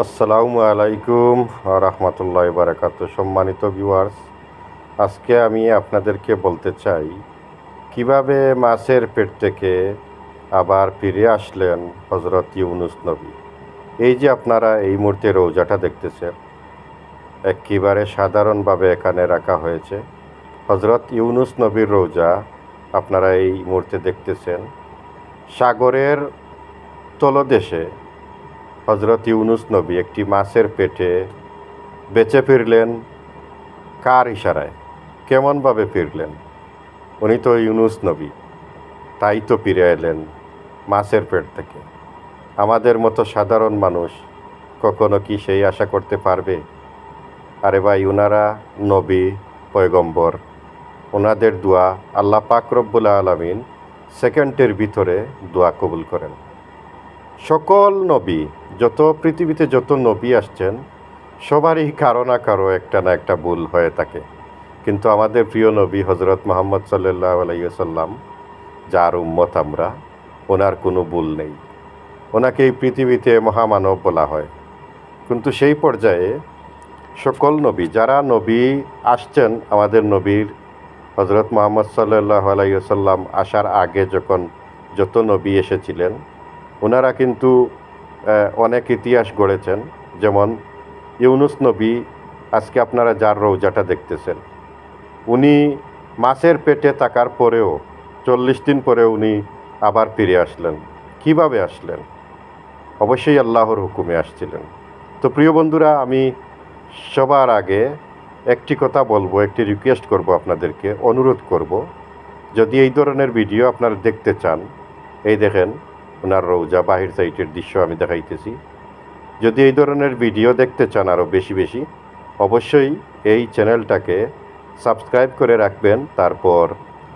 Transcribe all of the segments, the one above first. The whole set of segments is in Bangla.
আসসালামু আলাইকুম রহমতুল্লাহ বারাকাত সম্মানিত ভিউয়ার্স আজকে আমি আপনাদেরকে বলতে চাই, কীভাবে মাছের পেট থেকে আবার ফিরে আসলেন হজরত ইউনুস নবী? এই যে আপনারা এই মুহূর্তে রৌজাটা দেখতেছেন, একেবারে সাধারণভাবে এখানে রাখা হয়েছে। হজরত ইউনুস নবীর রৌজা আপনারা এই মুহূর্তে দেখতেছেন। সাগরের তলদেশে হজরত ইউনুস নবী একটি মাছের পেটে বেঁচে ফিরলেন কার ইশারায়? কেমনভাবে ফিরলেন? উনি তো ইউনুস নবী, তাই তো ফিরে এলেন মাছের পেট থেকে। আমাদের মতো সাধারণ মানুষ কখনো কি সেই আশা করতে পারবে? আরে ভাই, উনারা নবী, পয়গম্বর ওনাদের দোয়া আল্লাহ পাক রব্বুল আলমিন সেকেন্ডের ভিতরে দোয়া কবুল করেন। সকল নবী, যত পৃথিবীতে যত নবী আসছেন, সবারই কারও না কারও একটা না একটা ভুল হয়ে থাকে। কিন্তু আমাদের প্রিয় নবী হজরত মোহাম্মদ সাল্লাহ আলাইসাল্লাম যার উম্মত আমরা, ওনার কোনো ভুল নেই। ওনাকে এই পৃথিবীতে মহামানব বলা হয়। কিন্তু সেই পর্যায়ে সকল নবী, যারা নবী আসছেন, আমাদের নবীর হজরত মোহাম্মদ সাল্লাহ আলাইসাল্লাম আসার আগে যখন যত নবী এসেছিলেন ওনারা কিন্তু অনেক ইতিহাস গড়েছেন। যেমন ইউনুস নবী, আজকে আপনারা যার রৌজাটা দেখতেছেন। উনি মাছের পেটে থাকার পরেও, চল্লিশ দিন পরে উনি আবার ফিরে আসলেন। কীভাবে আসলেন? অবশ্যই আল্লাহর হুকুমে আসছিলেন। তো প্রিয় বন্ধুরা, আমি সবার আগে একটি কথা বলব, একটি রিকোয়েস্ট করব আপনাদেরকে, অনুরোধ করব। যদি এই ধরনের ভিডিও আপনারা দেখতে চান, এই দেখেন ওনার রৌজা বাহির সাইটের দৃশ্য আমি দেখাইতেছি। যদি এই ধরনের ভিডিও দেখতে চান আরও বেশি বেশি, অবশ্যই এই চ্যানেলটাকে সাবস্ক্রাইব করে রাখবেন, তারপর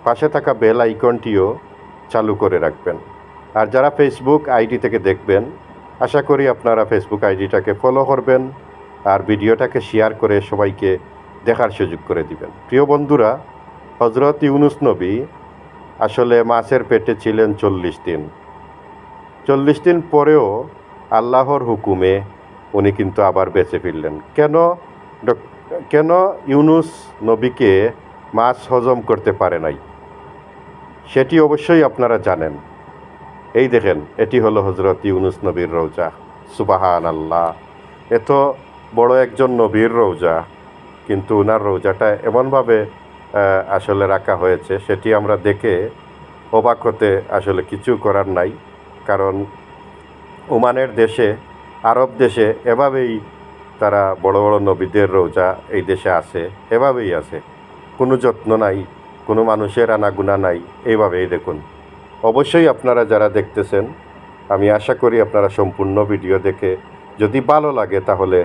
পাশে থাকা বেল আইকনটিও চালু করে রাখবেন। আর যারা ফেসবুক আইডি থেকে দেখবেন, আশা করি আপনারা ফেসবুক আইডিটাকে ফলো করবেন আর ভিডিওটাকে শেয়ার করে সবাইকে দেখার সুযোগ করে দিবেন। প্রিয় বন্ধুরা হজরত ইউনুস নবী আসলে মাছের পেটে ছিলেন চল্লিশ দিন। চল্লিশ দিন পরেও আল্লাহর হুকুমে উনি কিন্তু আবার বেঁচে ফিরলেন। কেন? কেন ইউনুস নবীকে মাছ হজম করতে পারে নাই? সেটি অবশ্যই আপনারা জানেন। এই দেখেন, এটি হলো হজরত ইউনুস নবীর রৌজা সুবাহান আল্লাহ এত বড় একজন নবীর রৌজা কিন্তু ওনার রৌজাটা এমনভাবে আসলে রাখা হয়েছে, সেটি আমরা দেখে অবাক হতে আসলে কিছু করার নাই। কারণ ওমানের দেশে, আরব দেশে এভাবেই তারা বড় বড় নবীদের রোজা এই দেশে আছে, এভাবেই আছে। কোনো যত্ন নাই, কোনো মানুষের আনাগুনা নাই, এইভাবেই দেখুন। অবশ্যই আপনারা যারা দেখতেছেন, আমি আশা করি আপনারা সম্পূর্ণ ভিডিও দেখে যদি ভালো লাগে তাহলে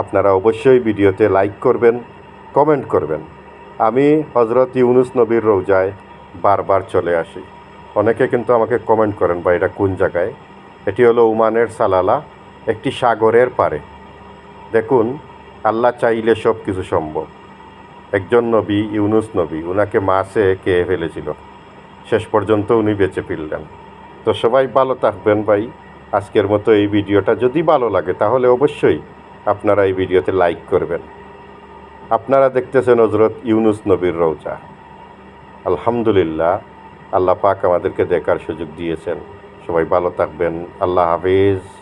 আপনারা অবশ্যই ভিডিওতে লাইক করবেন, কমেন্ট করবেন। আমি হজরত ইউনুস নবীর রৌজায় বারবার চলে আসি। অনেকে কিন্তু আমাকে কমেন্ট করেন বা এটা কোন জায়গায়? এটি হলো উমানের সালালা, একটি সাগরের পারে দেখুন, আল্লাহ চাইলে সব কিছু সম্ভব। একজন নবী, ইউনুস নবী, উনাকে মাসে খেয়ে ফেলেছিল। শেষ পর্যন্ত উনি বেঁচে ফিরলেন। তো সবাই ভালো থাকবেন, ভাই। আজকের মতো এই ভিডিওটা যদি ভালো লাগে, তাহলে অবশ্যই আপনারা এই ভিডিওতে লাইক করবেন। আপনারা দেখতেছেন হজরত ইউনুস নবীর রৌজা আলহামদুলিল্লাহ। আল্লাহ পাক আমাদেরকে দেখার সুযোগ দিয়েছেন। সবাই ভালো থাকবেন। আল্লাহ হাফিজ।